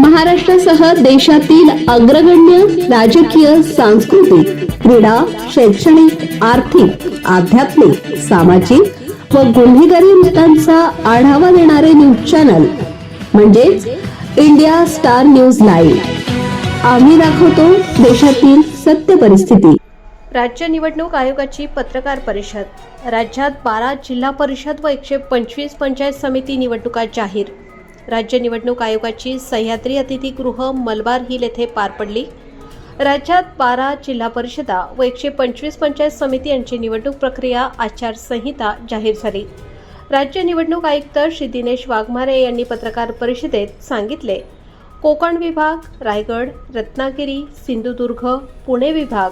महाराष्ट्रासह देशातील अग्रगण्य राजकीय सांस्कृतिक क्रीडा शैक्षणिक आर्थिक आध्यात्मिक सामाजिक व गुन्हेगारी वृत्तांचा आढावा देणारे न्यूज चॅनल म्हणजेच इंडिया स्टार न्यूज लाईव्ह. आम्ही दाखवतो देशातील सत्य परिस्थिती. राज्य निवडणूक आयोगाची पत्रकार परिषद. राज्यात बारा जिल्हा परिषद व एकशे पंचवीस पंचायत समिती निवडणुका जाहीर. राज्य निवडणूक आयोगाची सह्याद्री अतिथीगृह मलबार हिल येथे पार पडली. राज्यात बारा जिल्हा परिषदा व एकशे पंचवीस पंचायत समिती यांची निवडणूक प्रक्रिया आचारसंहिता जाहीर झाली. राज्य निवडणूक आयुक्त श्री दिनेश वाघमारे यांनी पत्रकार परिषदेत सांगितले कोकण विभाग रायगड रत्नागिरी सिंधुदुर्ग पुणे विभाग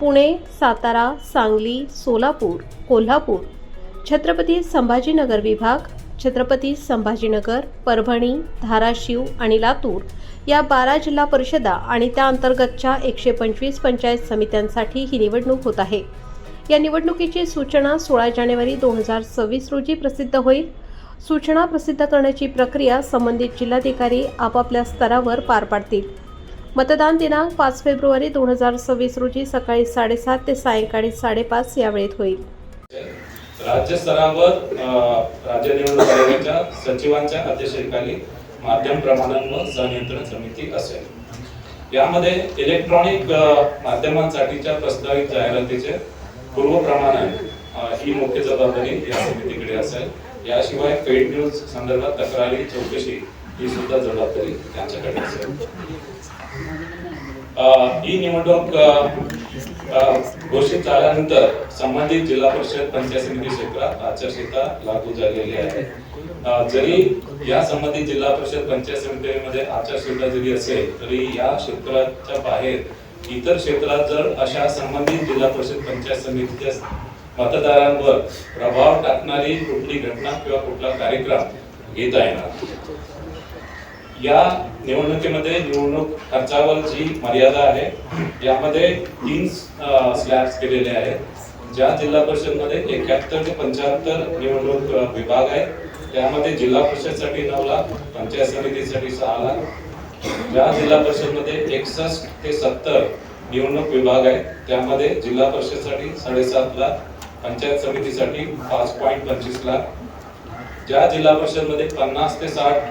पुणे सातारा सांगली सोलापूर कोल्हापूर छत्रपती संभाजीनगर विभाग छत्रपती संभाजीनगर परभणी धाराशिव आणि लातूर या बारा जिल्हा परिषदा आणि त्या अंतर्गतच्या एकशे पंचवीस पंचायत समित्यांसाठी ही निवडणूक होत आहे. या निवडणुकीची सूचना सोळा जानेवारी दोन हजार सव्वीस रोजी प्रसिद्ध होईल. सूचना प्रसिद्ध करण्याची प्रक्रिया संबंधित जिल्हाधिकारी आपापल्या स्तरावर पार पाडतील. मतदान दिनांक पाच फेब्रुवारी दोन हजार सव्वीस रोजी सकाळी साडेसात ते सायंकाळी साडेपाच या वेळेत होईल. राज्य स्तरावर राज्य निवडणूक आयोगाच्या सचिवांच्या अध्यक्षतेखाली माध्यम प्रमाणन व संनियंत्रण समिती असेल. यामध्ये इलेक्ट्रॉनिक माध्यमांसाठीच्या प्रस्तावित जाहिरातीचे पूर्व प्रमाणन ही मुख्य जबाबदारी या समितीकडे असेल. याशिवाय पेड न्यूज संदर्भात तक्रारी चौकशी ही सुद्धा जबाबदारी त्यांच्याकडे असेल. ही निवडणूक घोषित झाल्यानंतर संबंधित जिल्हा परिषद पंचायत समिती क्षेत्रात आचारसंहिता लागू झालेली आहे. जरी या संबंधित जिल्हा परिषद पंचायत समितीमध्ये आचारसंहिता जरी असेल तरी या क्षेत्राच्या बाहेर इतर क्षेत्रात जर अशा संबंधित जिल्हा परिषद पंचायत समितीच्या मतदारांवर प्रभाव टाकणारी कुठली घटना किंवा कुठला कार्यक्रम घेता येणार? या निवडणुकीमध्ये निवडणूक खर्चावर जी मर्यादा आहे यामध्ये तीन स्लॅब्स केलेले आहेत. ज्या जिल्हा परिषदमध्ये एकाहत्तर ते पंच्याहत्तर निवडणूक विभाग आहे त्यामध्ये जिल्हा परिषदसाठी नऊ लाख पंचायत समितीसाठी सहा लाख. ज्या जिल्हा परिषदमध्ये एकसष्ट ते सत्तर निवडणूक विभाग आहेत त्यामध्ये जिल्हा परिषदसाठी साडेसात लाख पंचायत समितीसाठी पाच पॉईंट पंचवीस लाख. ज्या जिल्हा परिषदमध्ये पन्नास ते साठ